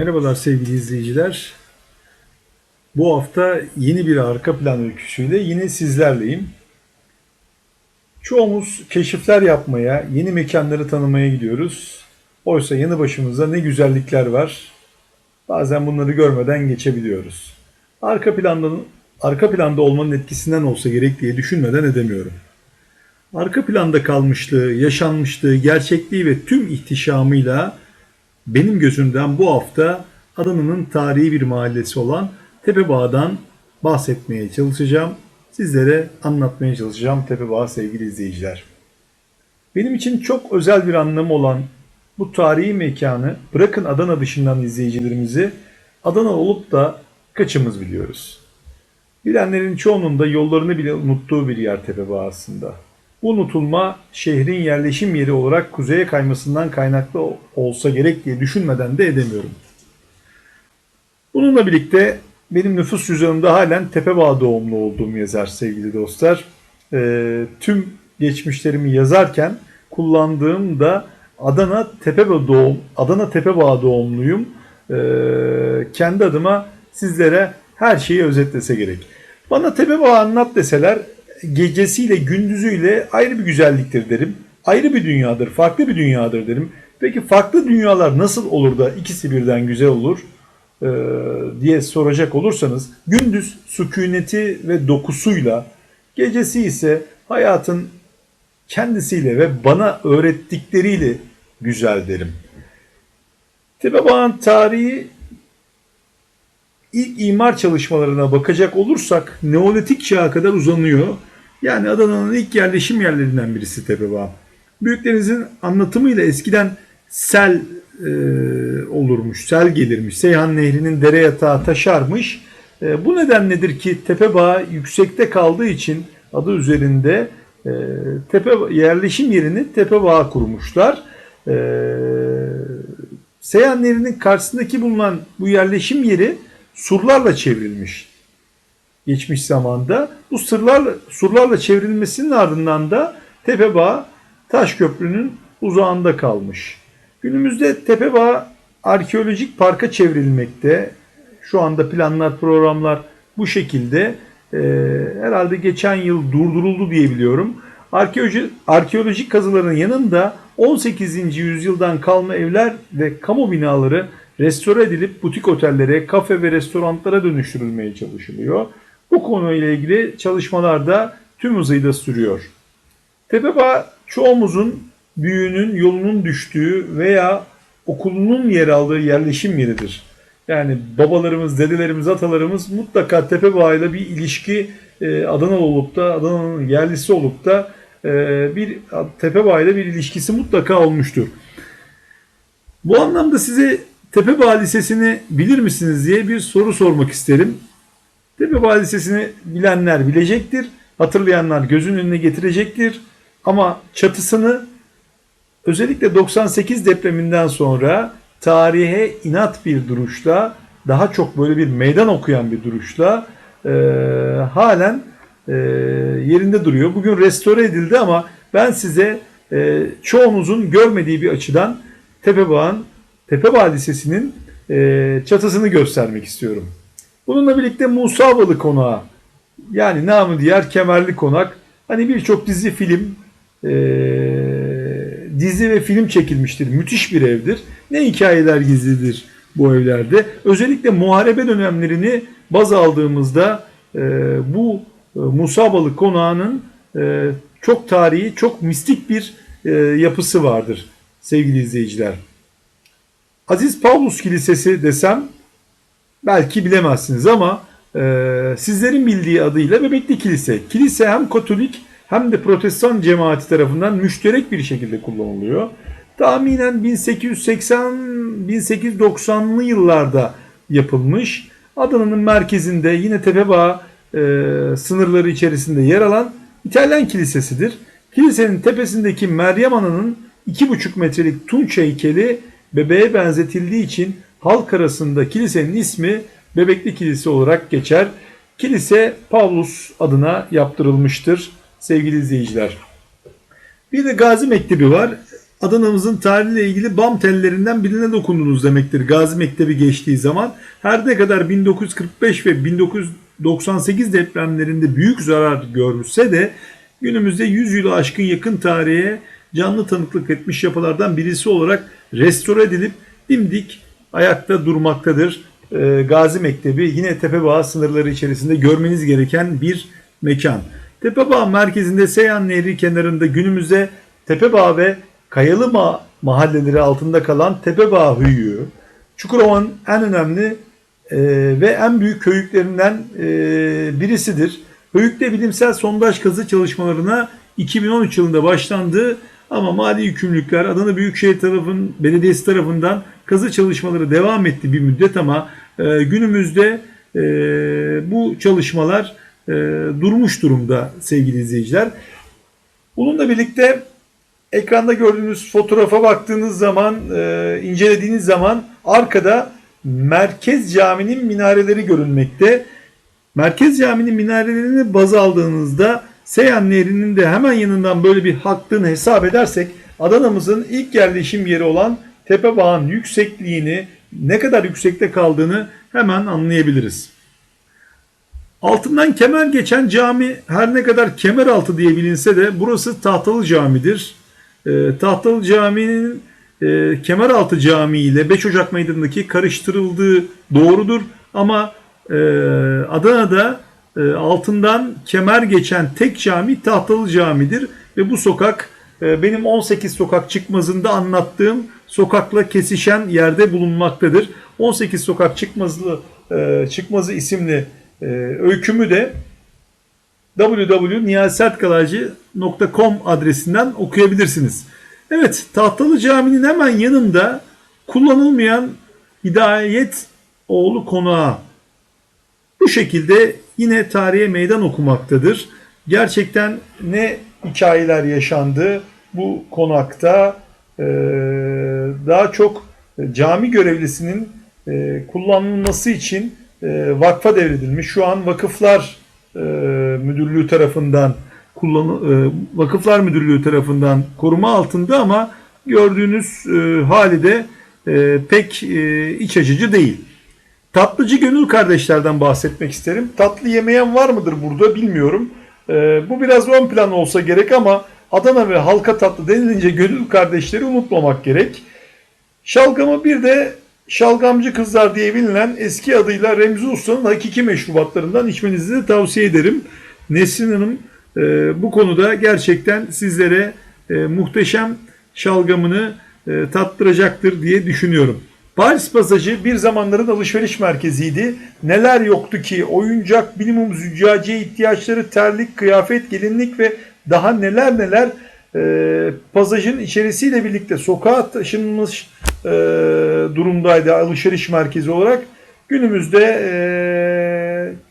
Merhabalar sevgili izleyiciler. Bu hafta yeni bir arka plan öyküsüyle yine sizlerleyim. Çoğumuz keşifler yapmaya, yeni mekanları tanımaya gidiyoruz. Oysa yanı başımızda ne güzellikler var. Bazen bunları görmeden geçebiliyoruz. Arka planda arka planda olmanın etkisinden olsa gerek diye düşünmeden edemiyorum. Arka planda kalmışlığı, yaşanmışlığı, gerçekliği ve tüm ihtişamıyla benim gözümden bu hafta Adana'nın tarihi bir mahallesi olan Tepebağ'dan bahsetmeye çalışacağım. Sizlere anlatmaya çalışacağım Tepebağ sevgili izleyiciler. Benim için çok özel bir anlamı olan bu tarihi mekanı bırakın Adana dışından izleyicilerimizi Adana olup da kaçımız biliyoruz. Bilenlerin çoğunun da yollarını bile unuttuğu bir yer Tepebağ aslında. Unutulma şehrin yerleşim yeri olarak kuzeye kaymasından kaynaklı olsa gerek diye düşünmeden de edemiyorum. Bununla birlikte benim nüfus cüzdanımda halen Tepebağ doğumlu olduğum yazar sevgili dostlar. Ee, tüm geçmişlerimi yazarken kullandığım da Adana Tepebağ doğum Adana Tepebağ doğumluyum. Ee, kendi adıma sizlere her şeyi özetlese gerek. Bana Tepebağ anlat deseler gecesiyle gündüzüyle ayrı bir güzelliktir derim. Ayrı bir dünyadır, farklı bir dünyadır derim. Peki farklı dünyalar nasıl olur da ikisi birden güzel olur ee, diye soracak olursanız gündüz sükuneti ve dokusuyla gecesi ise hayatın kendisiyle ve bana öğrettikleriyle güzel derim. Tepebağ'ın tarihi ilk imar çalışmalarına bakacak olursak Neolitik çağa kadar uzanıyor. Yani Adana'nın ilk yerleşim yerlerinden birisi Tepebağ. Büyüklerinizin anlatımıyla eskiden sel e, olurmuş, sel gelirmiş. Seyhan Nehri'nin dere yatağı taşarmış. E, bu nedenledir ki Tepebağ yüksekte kaldığı için adı üzerinde e, tepe yerleşim yerini Tepebağ kurmuşlar. E, Seyhan Nehri'nin karşısındaki bulunan bu yerleşim yeri surlarla çevrilmiş geçmiş zamanda. Bu sırlarla, surlarla çevrilmesinin ardından da Tepebağ Taşköprü'nün uzağında kalmış. Günümüzde Tepebağ arkeolojik parka çevrilmekte. Şu anda planlar, programlar bu şekilde. Ee, herhalde geçen yıl durduruldu diye biliyorum. Arkeoloji, arkeolojik kazıların yanında 18. yüzyıldan kalma evler ve kamu binaları restore edilip butik otellere, kafe ve restoranlara dönüştürülmeye çalışılıyor. Bu konuyla ilgili çalışmalar da tüm hızıyla sürüyor. Tepebağ çoğumuzun büyüğünün yolunun düştüğü veya okulunun yer aldığı yerleşim yeridir. Yani babalarımız, dedelerimiz, atalarımız mutlaka Tepebağ ile bir ilişki e, Adana olup da Adana'nın yerlisi olup da e, bir Tepebağ ile bir ilişkisi mutlaka olmuştur. Bu anlamda size Tepebağ Lisesi'ni bilir misiniz diye bir soru sormak isterim. Tepebağ Lisesi'ni bilenler bilecektir. Hatırlayanlar gözünün önüne getirecektir. Ama çatısını özellikle 98 depreminden sonra tarihe inat bir duruşla daha çok böyle bir meydan okuyan bir duruşla e, halen e, yerinde duruyor. Bugün restore edildi ama ben size e, çoğunuzun görmediği bir açıdan Tepebağ'ın Tepebağ Lisesi'nin e, çatısını göstermek istiyorum. Bununla birlikte Musa Balı Konağı yani namı diğer Kemerli Konak hani birçok dizi film e, dizi ve film çekilmiştir. Müthiş bir evdir. Ne hikayeler gizlidir bu evlerde. Özellikle muharebe dönemlerini baz aldığımızda e, bu e, Musa Balı Konağı'nın e, çok tarihi, çok mistik bir e, yapısı vardır sevgili izleyiciler. Aziz Pavlus Kilisesi desem belki bilemezsiniz ama e, sizlerin bildiği adıyla Bebekli Kilise. Kilise hem Katolik hem de Protestan cemaati tarafından müşterek bir şekilde kullanılıyor. Tahminen 1880-1890'lı yıllarda yapılmış. Adana'nın merkezinde yine Tepebağ e, sınırları içerisinde yer alan İtalyan kilisesidir. Kilisenin tepesindeki Meryem Ana'nın 2,5 metrelik tunç heykeli bebeğe benzetildiği için halk arasında kilisenin ismi Bebekli Kilise olarak geçer. Kilise Pavlus adına yaptırılmıştır sevgili izleyiciler. Bir de Gazi Mektebi var. Adana'mızın tarihiyle ilgili bam tellerinden birine dokundunuz demektir Gazi Mektebi geçtiği zaman. Her ne kadar 1945 ve 1998 depremlerinde büyük zarar görse de günümüzde 100 yılı aşkın yakın tarihe canlı tanıklık etmiş yapılardan birisi olarak restore edilip dimdik ayakta durmaktadır. Ee, Gazi Mektebi yine Tepebağ sınırları içerisinde görmeniz gereken bir mekan. Tepebağ merkezinde Seyhan Nehri kenarında günümüzde Tepebağ ve Kayalı Ma- mahalleleri altında kalan Tepebağ Höyüğü, Çukurova'nın en önemli e, ve en büyük höyüklerinden e, birisidir. Höyükte bilimsel sondaj kazı çalışmalarına 2013 yılında başlandı ama mali yükümlülükler Adana Büyükşehir tarafın belediyesi tarafından kazı çalışmaları devam etti bir müddet ama e, günümüzde e, bu çalışmalar e, durmuş durumda sevgili izleyiciler. Bununla birlikte ekranda gördüğünüz fotoğrafa baktığınız zaman, e, incelediğiniz zaman arkada Merkez Cami'nin minareleri görünmekte. Merkez Cami'nin minarelerini baz aldığınızda Seyhan Nehri'nin de hemen yanından böyle bir hattını hesap edersek Adana'mızın ilk yerleşim yeri olan Tepebağ'ın yüksekliğini ne kadar yüksekte kaldığını hemen anlayabiliriz. Altından kemer geçen cami her ne kadar kemer altı diye bilinse de burası Tahtalı Cami'dir. E, Tahtalı Cami'nin e, Kemeraltı Camii ile 5 Ocak Meydanı'ndaki karıştırıldığı doğrudur. Ama e, Adana'da e, altından kemer geçen tek cami Tahtalı Cami'dir. Ve bu sokak e, benim 18 sokak çıkmazında anlattığım sokakla kesişen yerde bulunmaktadır. 18 sokak çıkmazlı e, çıkmazı isimli e, öykümü de www.niyasetkalaycı.com adresinden okuyabilirsiniz. Evet, Tahtalı Cami'nin hemen yanında kullanılmayan Hidayet oğlu konağı bu şekilde yine tarihe meydan okumaktadır. Gerçekten ne hikayeler yaşandı bu konakta daha çok cami görevlisinin e, kullanılması için e, vakfa devredilmiş. Şu an vakıflar e, müdürlüğü tarafından kullan e, vakıflar müdürlüğü tarafından koruma altında ama gördüğünüz hali de pek iç açıcı değil. Tatlıcı Gönül kardeşlerden bahsetmek isterim. Tatlı yemeyen var mıdır burada bilmiyorum. Bu biraz ön plan olsa gerek ama Adana ve halka tatlı denilince Gönül kardeşleri unutmamak gerek. Şalgamı bir de Şalgamcı Kızlar diye bilinen eski adıyla Remzi Usta'nın hakiki meşrubatlarından içmenizi de tavsiye ederim. Nesrin Hanım e, bu konuda gerçekten sizlere e, muhteşem şalgamını e, tattıracaktır diye düşünüyorum. Paris Pasajı bir zamanların alışveriş merkeziydi. Neler yoktu ki oyuncak, minimum züccaciye ihtiyaçları, terlik, kıyafet, gelinlik ve daha neler neler e, pasajın içerisiyle birlikte sokağa taşınmış e, durumdaydı alışveriş merkezi olarak. Günümüzde e,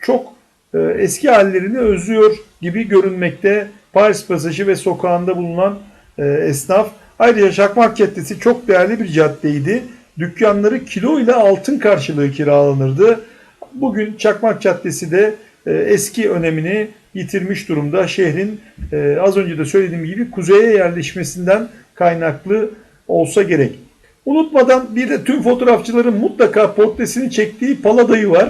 çok e, eski hallerini özlüyor gibi görünmekte Paris Pasajı ve sokağında bulunan e, esnaf. Ayrıca Çakmak Caddesi çok değerli bir caddeydi. Dükkanları kilo ile altın karşılığı kiralanırdı. Bugün Çakmak Caddesi de e, eski önemini yitirmiş durumda. Şehrin e, az önce de söylediğim gibi kuzeye yerleşmesinden kaynaklı olsa gerek. Unutmadan bir de tüm fotoğrafçıların mutlaka portresini çektiği Paladayı var.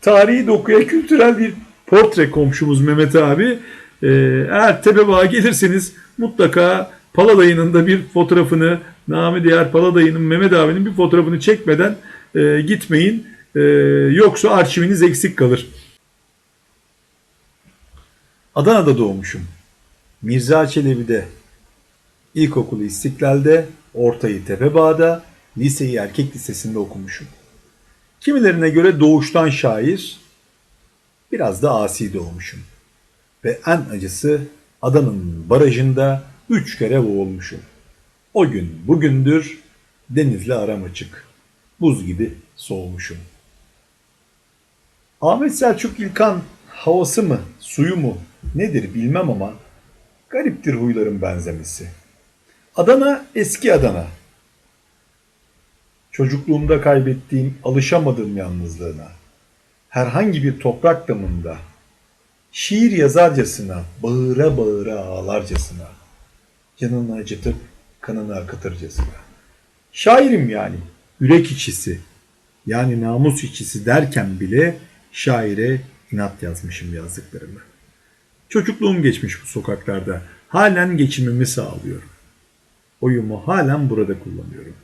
Tarihi dokuya kültürel bir portre komşumuz Mehmet abi. Ee, eğer Tepebağ'a gelirseniz mutlaka Paladayı'nın da bir fotoğrafını, Nami Diğer Paladayı'nın Mehmet abinin bir fotoğrafını çekmeden e, gitmeyin. E, yoksa arşiviniz eksik kalır. Adana'da doğmuşum. Mirza Çelebi'de, ilkokulu İstiklal'de, ortayı Tepebağ'da, liseyi erkek lisesinde okumuşum. Kimilerine göre doğuştan şair, biraz da asi doğmuşum. Ve en acısı Adana'nın barajında üç kere boğulmuşum. O gün bugündür denizle aram açık. Buz gibi soğumuşum. Ahmet Selçuk İlkan havası mı, suyu mu nedir bilmem ama gariptir huyların benzemesi. Adana eski Adana. Çocukluğumda kaybettiğim, alışamadığım yalnızlığına, herhangi bir toprak damında, şiir yazarcasına, bağıra bağıra ağlarcasına, canını acıtıp kanını akıtırcasına. Şairim yani, yürek içisi, yani namus içisi derken bile şaire inat yazmışım yazdıklarımı. Çocukluğum geçmiş bu sokaklarda. Halen geçimimi sağlıyorum. Oyumu halen burada kullanıyorum.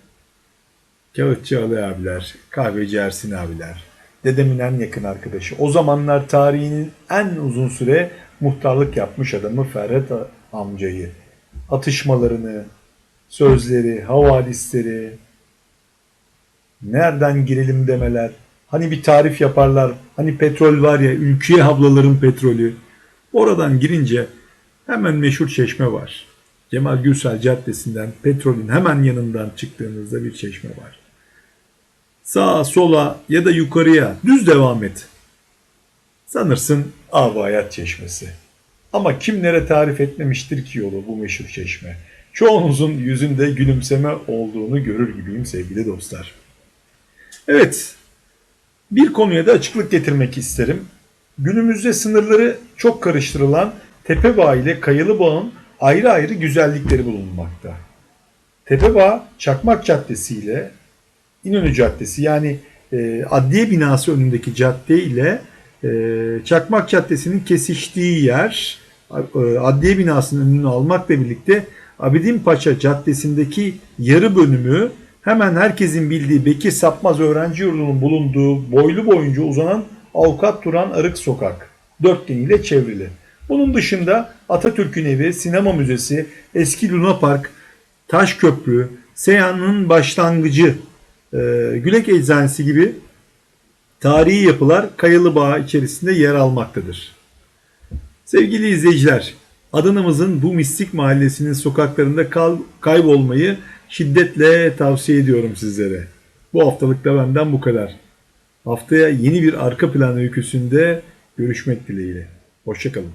Kağıtçı Ali abiler, kahveci Ersin abiler, dedemin en yakın arkadaşı. O zamanlar tarihinin en uzun süre muhtarlık yapmış adamı Ferhat amcayı. Atışmalarını, sözleri, havalisleri, nereden girelim demeler. Hani bir tarif yaparlar. Hani petrol var ya, ülkeye havlaların petrolü. Oradan girince hemen meşhur çeşme var. Cemal Gürsel Caddesi'nden petrolün hemen yanından çıktığınızda bir çeşme var. Sağa, sola ya da yukarıya düz devam et. Sanırsın Av Hayat Çeşmesi. Ama kimlere tarif etmemiştir ki yolu bu meşhur çeşme. Çoğunuzun yüzünde gülümseme olduğunu görür gibiyim sevgili dostlar. Evet, bir konuya da açıklık getirmek isterim. Günümüzde sınırları çok karıştırılan Tepebağ ile Kayalı Bağ'ın ayrı ayrı güzellikleri bulunmakta. Tepebağ, Çakmak Caddesi ile İnönü Caddesi yani e, adliye binası önündeki cadde ile e, Çakmak Caddesi'nin kesiştiği yer e, adliye binasının önünü almakla birlikte Abidin Paşa Caddesi'ndeki yarı bölümü hemen herkesin bildiği Bekir Sapmaz Öğrenci Yurdu'nun bulunduğu boylu boyunca uzanan Avukat Turan Arık Sokak dörtgeniyle çevrili. Bunun dışında Atatürk'ün evi, sinema müzesi, eski Luna Park, Taş Köprü, Seyhan'ın başlangıcı, e, Gülek Eczanesi gibi tarihi yapılar Kayalı Bağ içerisinde yer almaktadır. Sevgili izleyiciler, Adana'mızın bu mistik mahallesinin sokaklarında kal- kaybolmayı şiddetle tavsiye ediyorum sizlere. Bu haftalık da benden bu kadar. Haftaya yeni bir arka plan öyküsünde görüşmek dileğiyle. Hoşçakalın.